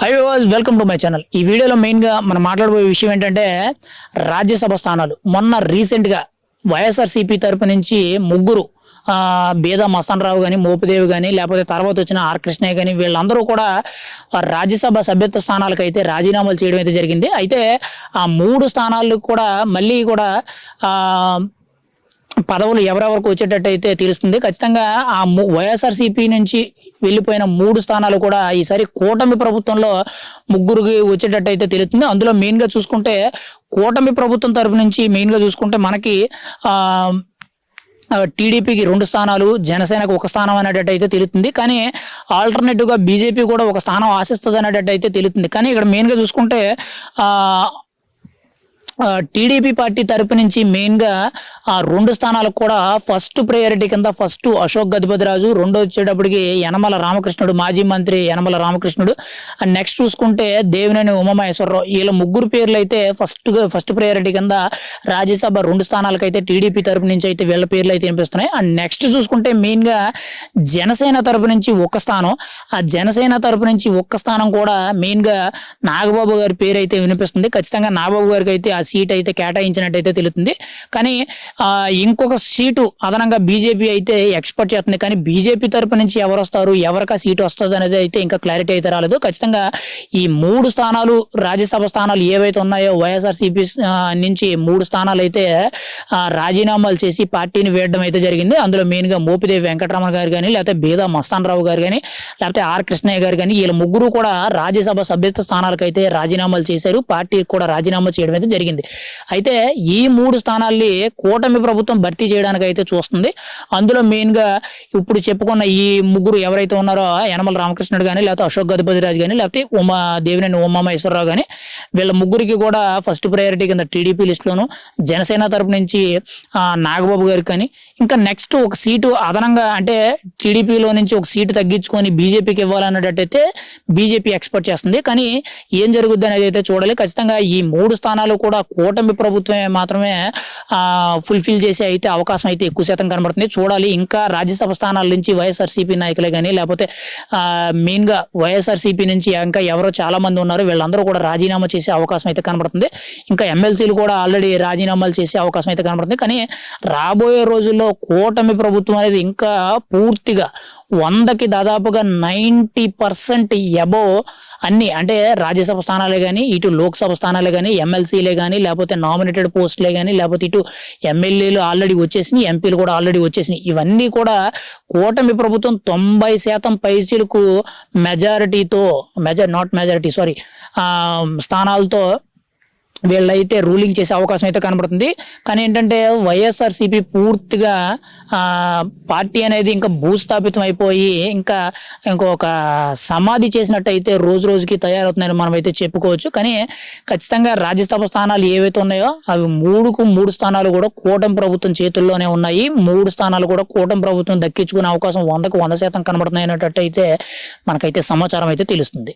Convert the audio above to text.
Hi guys welcome to my channel ఈ వీడియోలో మెయిన్గా మనం మాట్లాడబోయే విషయం ఏంటంటే రాజ్యసభ స్థానాలు. మొన్న రీసెంట్గా వైఎస్ఆర్సీపీ తరపు నుంచి ముగ్గురు బేద మస్తాన్ రావు కానీ మోపిదేవి కానీ లేకపోతే తర్వాత వచ్చిన ఆర్ కృష్ణయ్య కానీ వీళ్ళందరూ కూడా రాజ్యసభ సభ్యత్వ స్థానాలకు అయితే రాజీనామాలు చేయడం అయితే జరిగింది. అయితే ఆ మూడు స్థానాలు కూడా మళ్ళీ కూడా పదవులు ఎవరెవరికి వచ్చేటట్టు అయితే తెలుస్తుంది. ఖచ్చితంగా ఆ వైఎస్ఆర్సీపీ నుంచి వెళ్ళిపోయిన మూడు స్థానాలు కూడా ఈసారి కూటమి ప్రభుత్వంలో ముగ్గురికి వచ్చేటట్టు అయితే తెలుస్తుంది. అందులో మెయిన్గా చూసుకుంటే కూటమి ప్రభుత్వం తరపు నుంచి మెయిన్గా చూసుకుంటే మనకి ఆ టీడీపీకి రెండు స్థానాలు జనసేనకు ఒక స్థానం అనేటట్టు అయితే తెలుస్తుంది. కానీ ఆల్టర్నేటివ్గా బీజేపీ కూడా ఒక స్థానం ఆశిస్తుంది అనేటట్టు అయితే తెలుస్తుంది. కానీ ఇక్కడ మెయిన్గా చూసుకుంటే టీడీపీ పార్టీ తరపు నుంచి మెయిన్గా ఆ రెండు స్థానాలకు కూడా ఫస్ట్ ప్రయారిటీ కింద ఫస్ట్ అశోక్ గజపతిరాజు రెండో వచ్చేటప్పటికి యనమల రామకృష్ణుడు మాజీ మంత్రి యనమల రామకృష్ణుడు. అండ్ నెక్స్ట్ చూసుకుంటే దేవినేని ఉమామహేశ్వరరావు. వీళ్ళ ముగ్గురు పేర్లు అయితే ఫస్ట్ ఫస్ట్ ప్రయారిటీ కింద రాజ్యసభ రెండు స్థానాలకైతే టీడీపీ తరపు నుంచి అయితే వీళ్ళ పేర్లు అయితే వినిపిస్తున్నాయి. అండ్ నెక్స్ట్ చూసుకుంటే మెయిన్గా జనసేన తరపు నుంచి ఒక స్థానం. ఆ జనసేన తరపు నుంచి ఒక్క స్థానం కూడా మెయిన్గా నాగబాబు గారి పేరు అయితే వినిపిస్తుంది. ఖచ్చితంగా నాగబాబు గారికి అయితే ఆ సీట్ అయితే కేటాయించినట్టయితే తెలుస్తుంది కానీ ఇంకొక సీటు అదనంగా బీజేపీ అయితే ఎక్స్పర్ట్ చేస్తుంది. కానీ బీజేపీ తరపు నుంచి ఎవరు వస్తారు ఎవరికి ఆ సీటు వస్తుంది అనేది అయితే ఇంకా క్లారిటీ అయితే రాలేదు. ఖచ్చితంగా ఈ మూడు స్థానాలు రాజ్యసభ స్థానాలు ఏవైతే ఉన్నాయో వైఎస్ఆర్సీపీ నుంచి మూడు స్థానాలు అయితే రాజీనామాలు చేసి పార్టీని వేయడం అయితే జరిగింది. అందులో మెయిన్గా మోపిదేవి వెంకటరమణ గారు కానీ లేకపోతే బేదా మస్తాన్ రావు గారు కానీ లేకపోతే ఆర్ కృష్ణయ్య గారు కానీ వీళ్ళ ముగ్గురు కూడా రాజ్యసభ సభ్యత్వ స్థానాలకు అయితే రాజీనామాలు చేశారు. పార్టీకి కూడా రాజీనామా చేయడం అయితే జరిగింది. అయితే ఈ మూడు స్థానాల్ని కూటమి ప్రభుత్వం భర్తీ చేయడానికి అయితే చూస్తుంది. అందులో మెయిన్గా ఇప్పుడు చెప్పుకున్న ఈ ముగ్గురు ఎవరైతే ఉన్నారో యనమల రామకృష్ణుడు కానీ లేకపోతే అశోక్ గజపతిరాజు కానీ లేకపోతే ఉమా దేవినేని ఉమామహేశ్వరరావు కానీ వీళ్ళ ముగ్గురికి కూడా ఫస్ట్ ప్రయారిటీ కింద టీడీపీ లిస్టులోను జనసేన తరపు నుంచి నాగబాబు గారికి కానీ ఇంకా నెక్స్ట్ ఒక సీటు అదనంగా అంటే టీడీపీలో నుంచి ఒక సీటు తగ్గించుకొని బీజేపీకి ఇవ్వాలన్నట్టయితే బీజేపీ ఎక్స్పెక్ట్ చేస్తుంది. కానీ ఏం జరుగుద్ది అనేది అయితే చూడాలి. ఖచ్చితంగా ఈ మూడు స్థానాలు కూడా కూటమి ప్రభుత్వమే మాత్రమే ఫుల్ఫిల్ చేసే అయితే అవకాశం అయితే ఎక్కువ శాతం కనబడుతుంది. చూడాలి ఇంకా రాజ్యసభ స్థానాల నుంచి వైఎస్ఆర్సీపీ నాయకులే కానీ లేకపోతే ఆ, మెయిన్గా వైఎస్ఆర్సీపీ నుంచి ఇంకా ఎవరో చాలా మంది ఉన్నారు వీళ్ళందరూ కూడా రాజీనామా చేసే అవకాశం అయితే కనబడుతుంది. ఇంకా ఎమ్మెల్సీలు కూడా ఆల్రెడీ రాజీనామాలు చేసే అవకాశం అయితే కనబడుతుంది. కానీ రాబోయే రోజుల్లో కూటమి ప్రభుత్వం అనేది ఇంకా పూర్తిగా వందకి దాదాపుగా నైంటీ పర్సెంట్ ఎబో అన్ని అంటే రాజ్యసభ స్థానాలే కానీ ఇటు లోక్సభ స్థానాలే కానీ ఎమ్మెల్సీలే కానీ కానీ లేకపోతే నామినేటెడ్ పోస్టులే కానీ లేకపోతే ఇటు ఎమ్మెల్యేలు ఆల్రెడీ వచ్చేసినాయి ఎంపీలు కూడా ఆల్రెడీ వచ్చేసినాయి. ఇవన్నీ కూడా కూటమి ప్రభుత్వం తొంభై శాతం పైసలకు మెజారిటీతో మెజార్ నాట్ మెజారిటీ సారీ స్థానాలతో వీళ్ళైతే రూలింగ్ చేసే అవకాశం అయితే కనబడుతుంది. కానీ ఏంటంటే వైఎస్ఆర్సీపీ పూర్తిగా పార్టీ అనేది ఇంకా భూస్థాపితం అయిపోయి ఇంకా ఇంకొక సమాధి చేసినట్టు అయితే రోజు రోజుకి తయారవుతున్నాయని మనం అయితే చెప్పుకోవచ్చు. కానీ ఖచ్చితంగా రాజ్యసభ స్థానాలు ఏవైతే ఉన్నాయో అవి మూడుకు మూడు స్థానాలు కూడా కూటమి ప్రభుత్వం చేతుల్లోనే ఉన్నాయి. మూడు స్థానాలు కూడా కూటమి ప్రభుత్వం దక్కించుకునే అవకాశం వందకు వంద శాతం కనబడుతున్నాయి అన్నట్టు అయితే మనకైతే సమాచారం అయితే తెలుస్తుంది.